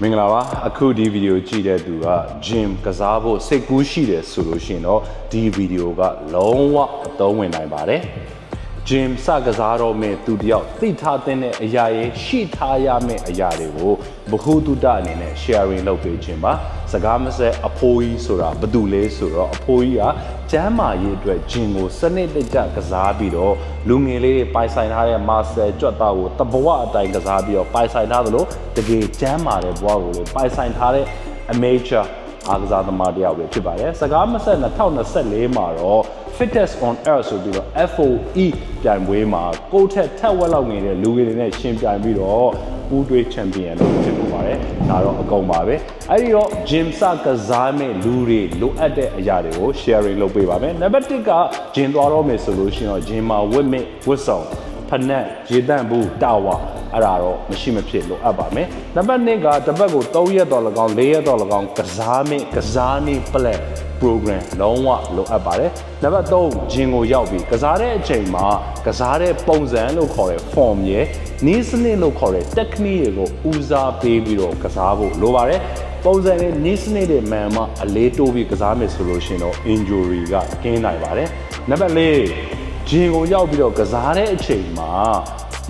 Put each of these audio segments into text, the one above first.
မင်္ဂလာပါအခုဒီဗီဒီယိုကြည့်တဲ့သူက gym ကစားဖို့စိတ်ကူးရှိတယ်ဆိုလို့ရှိရင်တော့ဒီဗီဒီယိုကလုံးဝအသုံးဝင်နိုင်ပါတယ် gym စကစားတော့မဲ့သူတယောက်သိထားတဲ့အရာရဲ့ရှိထားရမယ့်အရာတွေကိုဘ ഹു တုတအနေနဲ့ sharing လုပ်ပေးခြင်းပါစကားမဆက်အဖိုးကြီးဆိုတာဘာတူလဲဆိုတော့အဖိုးကြီးကကျမ်းမာရေးအတွက် gym ကိုစနစ်တကျကစားပြီးတော့လူငယ်လေးတွေပိုင်ဆိုင်ထားတဲ့ master ကြွက်သားကိုတဘဝအတိုင်းကစားပြီးတော့ပိုင်ဆိုင်ထားသလိုတကယ်ကျမ်းမာတဲ့ဘဝကိုလည်းပိုင်ဆိုင်ထားတဲ့ amateur အားကစားသမားတယောက်ပဲဖြစ်ပါတယ်စကားမဆက်2024မှာတော့ Fitness on Air ဆိုပြီးတော့ FOE ပြိုင်ပွဲမှာကိုယ့်ထက်ထက်ဝက်လောက်ငယ်တဲ့လူငယ်တွေနဲ့ရှင်ပြိုင်ပြီးတော့ပူးတွဲချန်ပီယံလို့ဖြစ်ပေါ်ပါတယ်ဒါတော့အကုန်ပါပဲအဲ့ဒီတော့ gym စကစားမဲ့လူတွေလိုအပ်တဲ့အရာတွေကို sharing လုပ်ပေးပါမယ်နံပါတ်1က gym သွားတော့မယ်ဆိုလို့ရှိရင်တော့ gym မှာဝတ်မဲ့ဝတ်ဆောင်ဖနက်ရေတန့်ဘူးတာဝါ အဲ့ဒါတော့မရှိမဖြစ်လို့အပ်ပါမယ်နံပါတ်2ကတစ်ပတ်ကို3ရက်တော့၎င်း4ရက်တော့၎င်းကစားမင်းကစားနေ plan program လုံးဝလိုအပ်ပါတယ်နံပါတ်3ဂျင်ကိုရောက်ပြီးကစားတဲ့အချိန်မှာကစားတဲ့ပုံစံလို့ခေါ်တဲ့ form ရဲ့နီးစနစ်လို့ခေါ်တဲ့ technique တွေကိုဦးစားပေးပြီးတော့ကစားဖို့လိုပါတယ်ပုံစံနဲ့နီးစနစ်တွေမှန်မှအလေးတိုးပြီးကစားမယ်ဆိုလို့ရှိရင်တော့ injury ကကင်းနိုင်ပါတယ်နံပါတ်4ဂျင်ကိုရောက်ပြီးတော့ကစားတဲ့အချိန်မှာ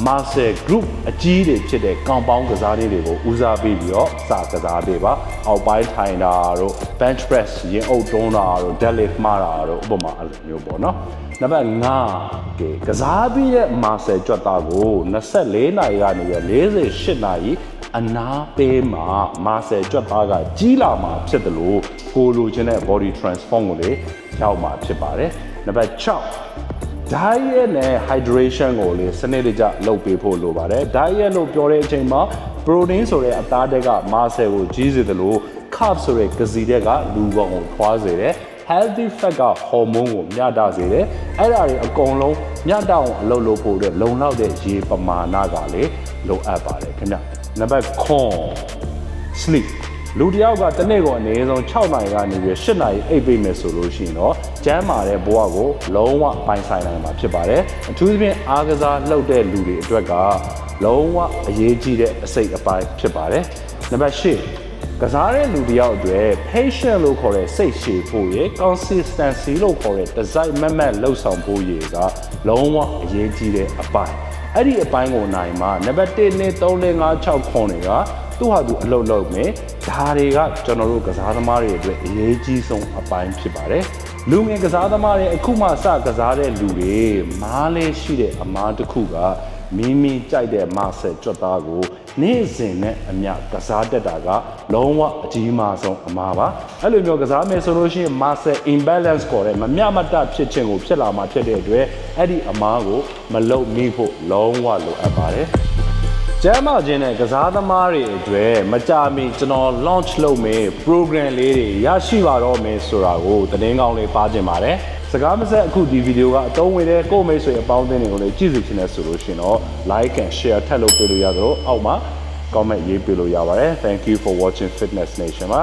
master group အကြီးတွေဖြစ်တဲ့ကောင်ပေါင်းကစားလေးတွေကိုဦးစားပေးပြီးတော့စကစားပေးပါအောက်ပိုင်းထိုင်တာတို့ bench press ရင်အုပ်တွန်းတာတို့ deadlift မှားတာတို့ဥပမာအဲ့လိုမျိုးပေါ့နော်နံပါတ်5ကဲကစားပြီးတဲ့ master ကြွက်သားကို24နာရီကနေ48နာရီအနာပေးမှာ master ကြွက်သားကကြီးလာမှာဖြစ်တယ်လို့ကိုလိုချင်တဲ့ body transform ကိုလေရောက်မှာဖြစ်ပါတယ်နံပါတ်6 diet နဲ့ hydration ကိုလေစနစ်တကျလုပ်ပေးဖို့လိုပါတယ် diet လို့ပြောတဲ့အချိန်မှာ protein ဆိုတဲ့အသားတက်က muscle ကိုကြီးစေတယ်လို့ carb ဆိုတဲ့ကစီတက်ကလူကောင်ကိုထွားစေတယ် healthy fat က hormone ကိုမျှတစေတယ်အဲ့ဒါတွေအကုန်လုံးမျှတအောင်အလုပ်လုပ်ဖို့အတွက်လုံလောက်တဲ့ရေပမာဏကလေလိုအပ်ပါတယ်ခင်ဗျနံပါတ်9 sleep လူတစ်ယောက်ကတစ်နေ့ကိုအနည်းဆုံး6နာရီကနေပြီး8နာရီအိပ်ပေးမယ်ဆိုလို့ရှိရင်တော့ကျန်းမာတဲ့ဘဝကိုလုံးဝပိုင်ဆိုင်နိုင်မှာဖြစ်ပါတယ်အထူးသဖြင့်အားကစားလှုပ်တဲ့လူတွေအတွက်ကလုံးဝအရေးကြီးတဲ့အစိတ်အပိုင်းဖြစ်ပါတယ်နံပါတ်8ကစားတဲ့လူတစ်ယောက်အတွက် patient လို့ခေါ်တဲ့စိတ်ရှည်ဖို့ရယ် consistency လို့ခေါ်တဲ့ design မတ်မတ်လှုပ်ဆောင်ဖို့ရယ်ကလုံးဝအရေးကြီးတဲ့အပိုင်းအဲ့ဒီအပိုင်းကိုနိုင်မှာနံပါတ်1 2 3 4 5 6ခွန်တွေက သူ့ဟာသူအလုပ်လုပ်မယ်ဒါတွေကကျွန်တော်တို့ကစားသမားတွေအတွက်အရေးကြီးဆုံးအပိုင်းဖြစ်ပါတယ်လူငယ်ကစားသမားတွေအခုမှစကစားတဲ့လူတွေမားလဲရှိတဲ့အမားတစ်ခုကမိမိကြိုက်တဲ့မဆက်ကြွက်သားကိုနေ့စဉ်နဲ့အမျှကစားတတ်တာကလုံးဝအကြီးမားဆုံးအမားပါအဲ့လိုမျိုးကစားမယ်ဆိုလို့ရှိရင် muscle imbalance ခေါ်တဲ့မမျှမတဖြစ်ခြင်းကိုဖြစ်လာမှာဖြစ်တဲ့အတွက်အဲ့ဒီအမားကိုမလုံမိဖို့လုံးဝလိုအပ်ပါတယ် ကျမ်းမာခြင်းနဲ့ကစားသမားတွေအတွက်မကြမီကျွန်တော် launch လုပ်မယ် program လေးတွေရရှိပါတော့မယ်ဆိုတာကိုသတင်းကောင်းလေးပါခြင်းပါတယ်စကားမဆက်အခုဒီဗီဒီယိုကအတုံးဝင်တဲ့ကိုယ့်မိတ်ဆွေအပေါင်းအသင်းတွေကိုလည်းကြည့်စီချင်တယ်ဆိုလို့ရှိရင်တော့ like and share ထပ်လုပ်ပေးလို့ရသလိုအောက်မှာ comment ရေးပေးလို့ရပါတယ် thank you for watching fitness nation ပါ